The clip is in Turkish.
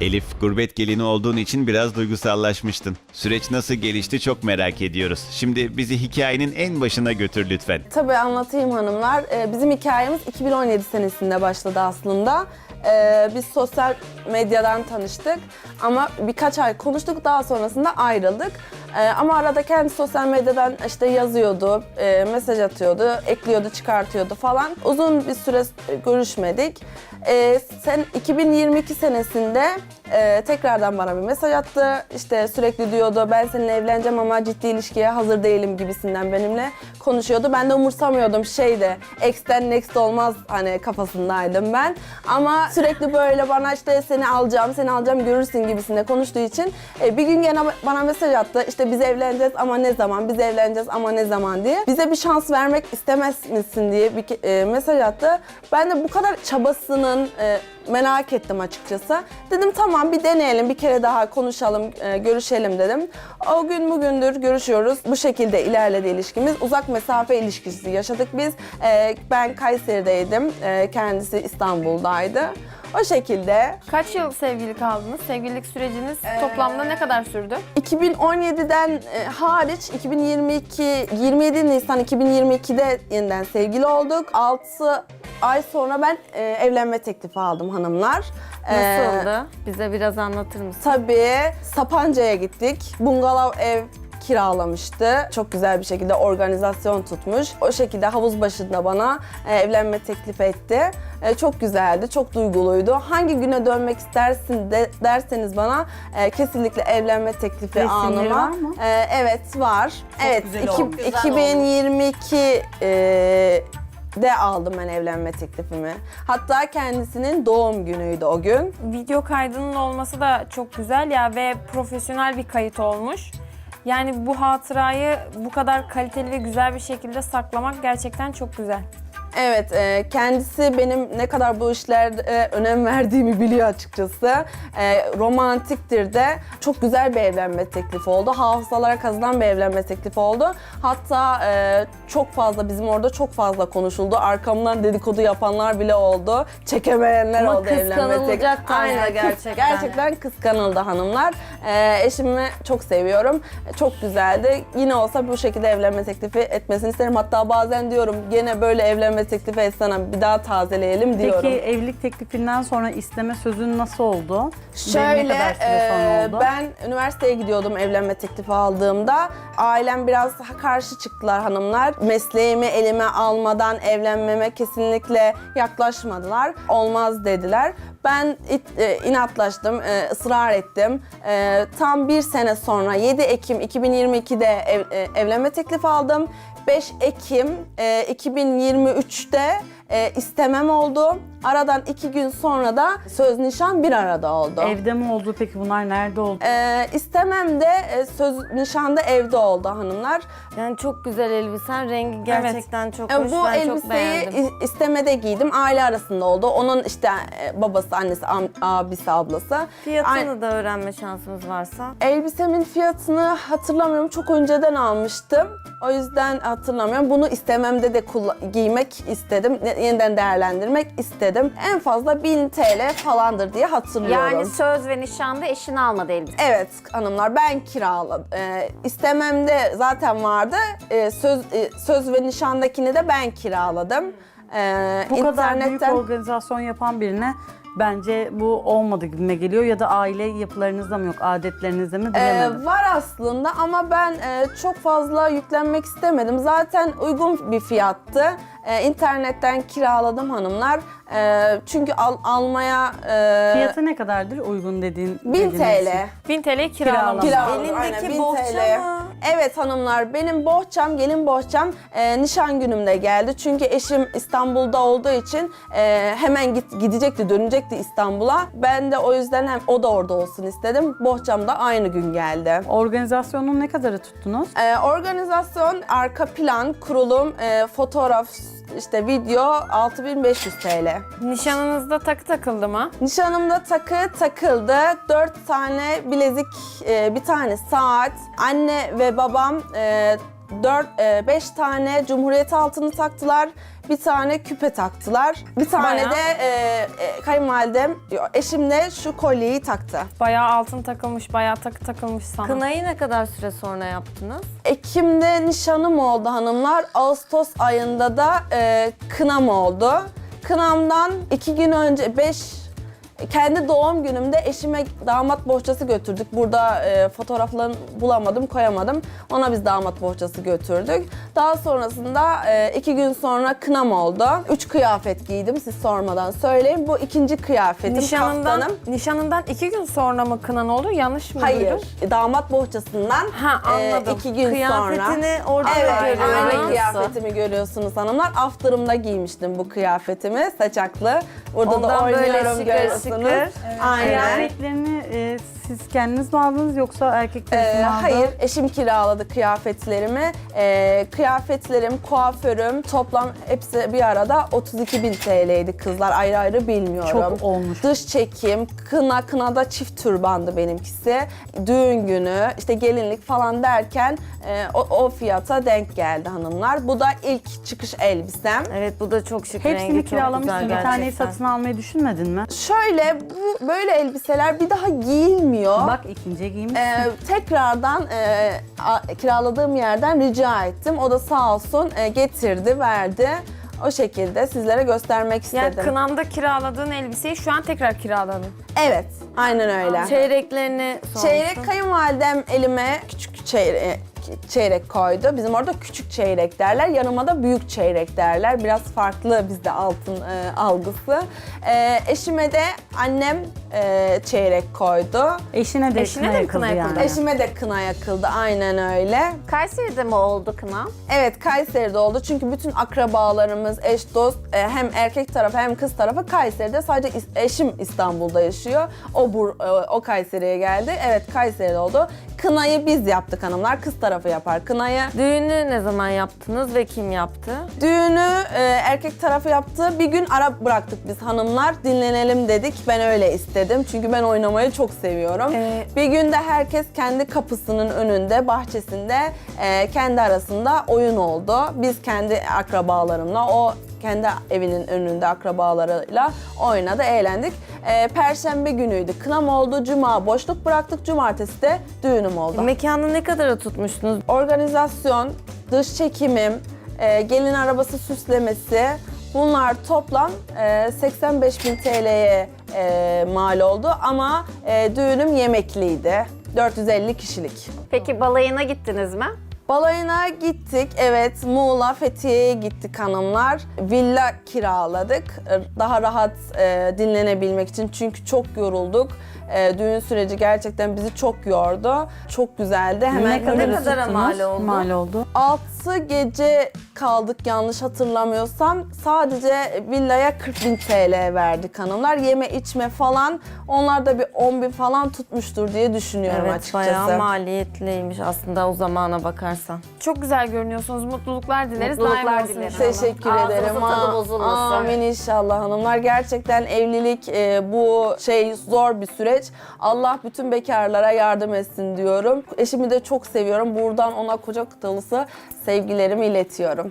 Elif, gurbet gelini olduğun için biraz duygusallaşmıştın. Süreç nasıl gelişti çok merak ediyoruz. Şimdi bizi hikayenin en başına götür lütfen. Tabii anlatayım hanımlar. Ee, bizim hikayemiz 2017 senesinde başladı aslında. Ee, biz sosyal medyadan tanıştık ama birkaç ay konuştuk daha sonrasında ayrıldık. Ee, ama arada kendi sosyal medyadan işte yazıyordu, e, mesaj atıyordu, ekliyordu, çıkartıyordu falan. Uzun bir süre görüşmedik. Ee, sen 2022 senesinde e, tekrardan bana bir mesaj attı. İşte sürekli diyordu ben seninle evleneceğim ama ciddi ilişkiye hazır değilim gibisinden benimle konuşuyordu. Ben de umursamıyordum şeyde ex'ten next olmaz hani kafasındaydım ben. Ama sürekli böyle bana işte seni alacağım, seni alacağım görürsün gibisinde konuştuğu için e, bir gün gene bana mesaj attı. İşte biz evleneceğiz ama ne zaman, biz evleneceğiz ama ne zaman diye. Bize bir şans vermek istemez misin diye bir e, mesaj attı. Ben de bu kadar çabasının e, merak ettim açıkçası. Dedim tamam bir deneyelim, bir kere daha konuşalım, e, görüşelim dedim. O gün bugündür görüşüyoruz. Bu şekilde ilerledi ilişkimiz. Uzak mesafe ilişkisi yaşadık biz. E, ben Kayseri'deydim, e, kendisi İstanbul'daydı. O şekilde Kaç yıl sevgili kaldınız? Sevgililik süreciniz toplamda ne kadar sürdü? 2017'den e, hariç 2022 27 Nisan 2022'de yeniden sevgili olduk. 6 ay sonra ben e, evlenme teklifi aldım hanımlar. E, Nasıldı? Bize biraz anlatır mısın? Tabii Sapanca'ya gittik. Bungalov ev kiralamıştı. Çok güzel bir şekilde organizasyon tutmuş. O şekilde havuz başında bana e, evlenme teklif etti. E, çok güzeldi, çok duyguluydu. Hangi güne dönmek istersin de, derseniz bana e, kesinlikle evlenme teklifi Resimleri anıma. var mı? E, evet var. evet, güzel iki- olmuş. 2022 e, de aldım ben evlenme teklifimi. Hatta kendisinin doğum günüydü o gün. Video kaydının olması da çok güzel ya ve profesyonel bir kayıt olmuş. Yani bu hatırayı bu kadar kaliteli ve güzel bir şekilde saklamak gerçekten çok güzel. Evet, e, kendisi benim ne kadar bu işlerde önem verdiğimi biliyor açıkçası. E, romantiktir de çok güzel bir evlenme teklifi oldu. Hafızalara kazınan bir evlenme teklifi oldu. Hatta e, çok fazla bizim orada çok fazla konuşuldu. Arkamdan dedikodu yapanlar bile oldu. Çekemeyenler Ama oldu evlenme teklifi. kıskanılacak tarzda gerçekten. Gerçekten kıskanıldı hanımlar. E, eşimi çok seviyorum. E, Çok güzeldi. Yine olsa bu şekilde evlenme teklifi etmesini isterim. Hatta bazen diyorum gene böyle evlenme teklifi etsene bir daha tazeleyelim diyorum. Peki evlilik teklifinden sonra isteme sözün nasıl oldu? Şöyle, ne kadar süre sonra e, oldu? ben üniversiteye gidiyordum evlenme teklifi aldığımda. Ailem biraz daha karşı çıktılar hanımlar. Mesleğimi elime almadan evlenmeme kesinlikle yaklaşmadılar. Olmaz dediler. Ben it- e, inatlaştım, e, ısrar ettim. E, tam bir sene sonra 7 Ekim 2022'de ev- e, evlenme teklifi aldım. 5 Ekim e, 2023'te e, istemem oldu. Aradan iki gün sonra da söz nişan bir arada oldu. Evde mi oldu peki bunlar nerede oldu? Ee, istemem de e, söz nişanda evde oldu hanımlar. Yani çok güzel elbisen. Rengi gerçekten çok Ee, hoş. bu ben çok elbiseyi beğendim. i- istemede giydim. Aile arasında oldu. Onun işte e, babası, annesi, am- abisi, ablası. Fiyatını Ay- da öğrenme şansımız varsa. Elbisemin fiyatını hatırlamıyorum. Çok önceden almıştım. O yüzden hatırlamıyorum. Bunu istememde de kulla- giymek istedim. Ne- Yeniden değerlendirmek istedim. En fazla 1000 TL falandır diye hatırlıyorum. Yani söz ve nişanda eşin almadı elbise. Evet hanımlar ben kiraladım. Ee, istememde zaten vardı. Ee, söz e, söz ve nişandakini de ben kiraladım. Ee, Bu kadar büyük internetten- organizasyon yapan birine bence bu olmadı gibime geliyor ya da aile yapılarınızda mı yok, adetlerinizde mi Ee, bilemedim. var aslında ama ben e, çok fazla yüklenmek istemedim. Zaten uygun bir fiyattı. Ee, internetten kiraladım hanımlar. Ee, çünkü al- almaya e, Fiyatı ne kadardır uygun dediğin? 1000 dediğiniz TL. şey? 1000 TL kiralama. Kiraladım, Elindeki aynen, 1000 bohça TL. mı? Evet hanımlar benim bohçam, gelin bohçam e, nişan günümde geldi. Çünkü eşim İstanbul'da olduğu için e, hemen git, gidecekti, dönecekti İstanbul'a. Ben de o yüzden hem o da orada olsun istedim. Bohçam da aynı gün geldi. Organizasyonun ne kadarı tuttunuz? E, organizasyon, arka plan, kurulum, e, fotoğraf, işte video 6500 TL. Nişanınızda takı takıldı mı? Nişanımda takı takıldı. Dört tane bilezik, e, bir tane saat. Anne ve babam e, dört, e, beş tane Cumhuriyet altını taktılar. Bir tane küpe taktılar. Bir tane Bayağı. de e, e, kayınvalidem, yo, eşim de şu kolyeyi taktı. Bayağı altın takılmış, bayağı takı takılmış sana. Kınayı ne kadar süre sonra yaptınız? Ekim'de nişanım oldu hanımlar. Ağustos ayında da e, kınam oldu. Kınamdan iki gün önce, beş kendi doğum günümde eşime damat bohçası götürdük. Burada e, fotoğraflarını bulamadım, koyamadım. Ona biz damat bohçası götürdük. Daha sonrasında e, iki gün sonra kınam oldu. Üç kıyafet giydim siz sormadan söyleyeyim. Bu ikinci kıyafetim, Nişanından, kaftanım. nişanından iki gün sonra mı kınan oldu? Yanlış mı Hayır, duydum? damat bohçasından Ha, anladım. e, iki gün sonra. Kıyafetini orada Evet, da görüyoruz. aynı kıyafetimi görüyorsunuz hanımlar. After'ımda giymiştim bu kıyafetimi, saçaklı. Burada da Ondan böyle oynuyorum görüyorsunuz. Şıkır. Aynen. Kıyafetlerini e, siz kendiniz mi aldınız yoksa erkek Ee, tarafı mı aldı? hayır, eşim kiraladı kıyafetlerimi. Ee, kıyafetlerim, kuaförüm toplam hepsi bir arada 32 bin TL'ydi kızlar. Ayrı ayrı bilmiyorum. Çok olmuş. Dış çekim, kına, kınada çift türbandı benimkisi. Düğün günü, işte gelinlik falan derken e, o, o fiyata denk geldi hanımlar. Bu da ilk çıkış elbisem. Evet bu da çok şık. rengi Hepsini çok güzel kiralamışsın. Bir gerçekten. taneyi satın almayı düşünmedin mi? Şöyle bu böyle elbiseler bir daha giyilmiyor. Bak ikinciye giymişsin. Ee, tekrardan e, a- kiraladığım yerden rica ettim. O da sağ olsun e, getirdi, verdi. O şekilde sizlere göstermek Yani istedim. kınanda kiraladığın elbiseyi şu an tekrar kiraladın. Evet, aynen öyle. Çeyreklerini sormuştum. Çeyrek kayınvalidem elime küçük çeyrek, çeyrek koydu. Bizim orada küçük çeyrek derler. Yanıma da büyük çeyrek derler. Biraz farklı bizde altın e, algısı. E, eşime de annem e, çeyrek koydu. Eşine de Eşine kına de mi yakıldı kına yani. yakıldı? Eşime de kına yakıldı. Aynen öyle. Kayseri'de mi oldu kına? Evet Kayseri'de oldu çünkü bütün akrabalarımız, eş dost e, hem erkek tarafı hem kız tarafı Kayseri'de. Sadece is- eşim İstanbul'da yaşıyor. O bur e, o Kayseri'ye geldi. Evet Kayseri'de oldu. Kınayı biz yaptık hanımlar. Kız tarafı yapar kınayı. Düğünü ne zaman yaptınız ve kim yaptı? Düğünü e, erkek tarafı yaptı. Bir gün ara bıraktık biz hanımlar. Dinlenelim dedik. Ben öyle istedim. Çünkü ben oynamayı çok seviyorum. Ee, bir günde herkes kendi kapısının önünde, bahçesinde e, kendi arasında oyun oldu. Biz kendi akrabalarımla, o kendi evinin önünde akrabalarıyla oynadı, eğlendik. E, Perşembe günüydü. Kınam oldu. Cuma boşluk bıraktık. Cumartesi de düğünüm oldu. Mekanı ne kadara tutmuştunuz? Organizasyon, dış çekimim, e, gelin arabası süslemesi bunlar toplam e, 85 bin TL'ye e, mal oldu ama e, düğünüm yemekliydi. 450 kişilik. Peki balayına gittiniz mi? Balayına gittik. Evet, Muğla, Fethiye'ye gittik hanımlar. Villa kiraladık. Daha rahat e, dinlenebilmek için. Çünkü çok yorulduk. E, düğün süreci gerçekten bizi çok yordu. Çok güzeldi. Hemen ne kadar ne mal oldu? Mal oldu. 6 gece kaldık yanlış hatırlamıyorsam. Sadece villaya 40 bin TL verdik hanımlar. Yeme içme falan onlar da bir 10 bin falan tutmuştur diye düşünüyorum Evet açıkçası. bayağı maliyetliymiş aslında o zamana bakarsan. Çok güzel görünüyorsunuz. Mutluluklar dileriz. Mutluluklar Daim olsun dilerim. inşallah. Teşekkür Ağzınızın ederim. tadı bozulmasın. Amin inşallah hanımlar. Gerçekten evlilik e, bu şey zor bir süreç. Allah bütün bekarlara yardım etsin diyorum. Eşimi de çok seviyorum. Buradan ona koca dolusu sevgilerimi iletiyorum.